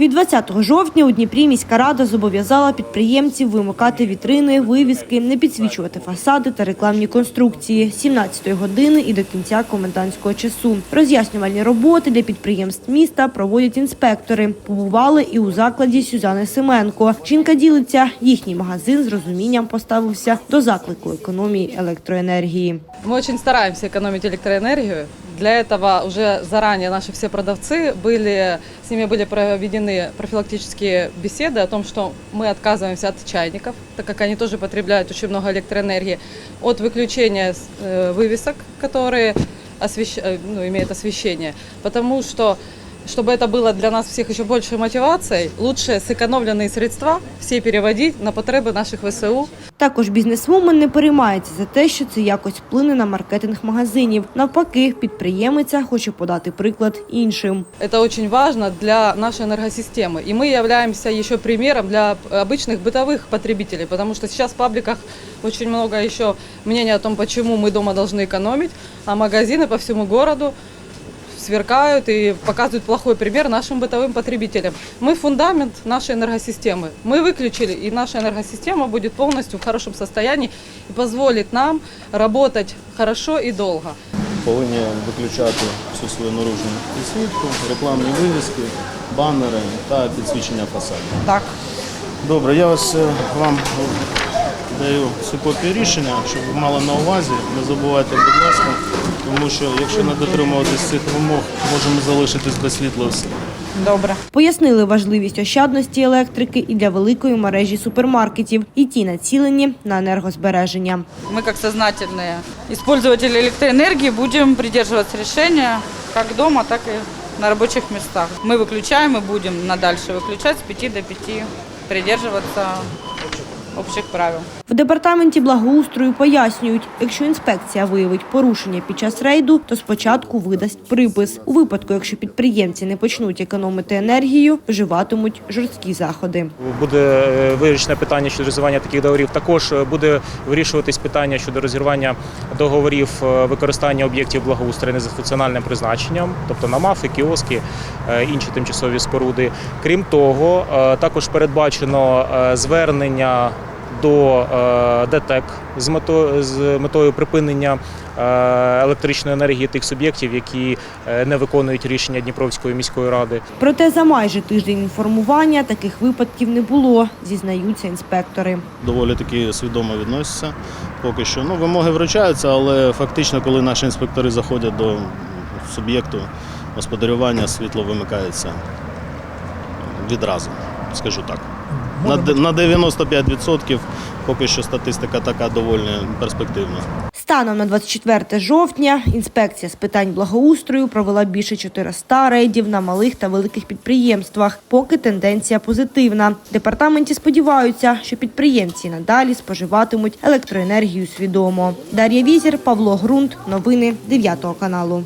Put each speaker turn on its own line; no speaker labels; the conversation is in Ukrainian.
Від 20 жовтня у Дніпрі міська рада зобов'язала підприємців вимикати вітрини, вивіски, не підсвічувати фасади та рекламні конструкції з 17 години і до кінця комендантського часу. Роз'яснювальні роботи для підприємств міста проводять інспектори. Побували і у закладі Сюзани Семенко. Жінка ділиться, їхній магазин з розумінням поставився до заклику економії електроенергії.
Мы очень стараемся экономить электроэнергию. Для этого уже заранее наши все продавцы были, с ними были проведены профилактические беседы о том, что мы отказываемся от чайников, так как они тоже потребляют очень много электроэнергии, от выключения э, вывесок, которые освещ... э, ну, имеют освещение, потому что чтобы это было для нас всех еще большей мотивацией, лучше сэкономленные средства все переводить на потребы наших ВСУ,
Також бізнесвумен не переймається за те, що це якось вплине на маркетинг магазинів. Навпаки, підприємиця хоче подати приклад іншим.
Это очень важно для нашей энергосистемы. И мы являемся еще примером для обычных бытовых потребителей, потому что сейчас в пабликах очень много еще мнений о том, почему мы дома должны экономить, а магазины по всему городу сверкают и показывают плохой пример нашим бытовым потребителям. Мы фундамент нашей энергосистемы. Мы выключили, и наша энергосистема будет полностью в хорошем состоянии и позволит нам работать хорошо и долго.
повинні виключати всю свою наружну підсвітку, рекламні вивіски, банери та підсвічення фасадів.
Так.
Добре, я вас е, вам даю цю копію рішення, щоб ви мали на увазі. Не забувайте, будь ласка, тому що якщо не дотримуватись цих вимог, можемо залишитись без світла всі.
Добре.
Пояснили важливість ощадності електрики і для великої мережі супермаркетів, і ті націлені на енергозбереження.
Мы, как сознательные использователи электроэнергии, будем придерживаться решения как дома, так и на рабочих местах. Мы выключаем и будем надальше выключать с 5 до 5, придерживаться общих правил.
Департаменті благоустрою пояснюють, якщо інспекція виявить порушення під час рейду, то спочатку видасть припис. У випадку, якщо підприємці не почнуть економити енергію, вживатимуть жорсткі заходи.
Буде е, вирішено питання щодо розірвання таких договорів. Також е, буде вирішуватись питання щодо розірвання договорів е, використання об'єктів благоустрою не за функціональним призначенням, тобто намафи, кіоски, е, інші тимчасові споруди. Крім того, також передбачено звернення до е, ДТЕК з метою з метою припинення е, електричної енергії тих суб'єктів, які е, не виконують рішення Дніпровської міської ради.
Проте за майже тиждень інформування таких випадків не було, зізнаються інспектори.
Доволі таки свідомо відносяться. Поки що ну, вимоги вручаються, але фактично, коли наші інспектори заходять до суб'єкту господарювання, світло вимикається відразу, скажу так. На, на 95% поки що статистика така доволі перспективна.
Станом на 24 жовтня інспекція з питань благоустрою провела більше 400 рейдів на малих та великих підприємствах. Поки тенденція позитивна. Департаменті сподіваються, що підприємці надалі споживатимуть електроенергію свідомо. Дар'я Візір, Павло Грунт. Новини 9 каналу.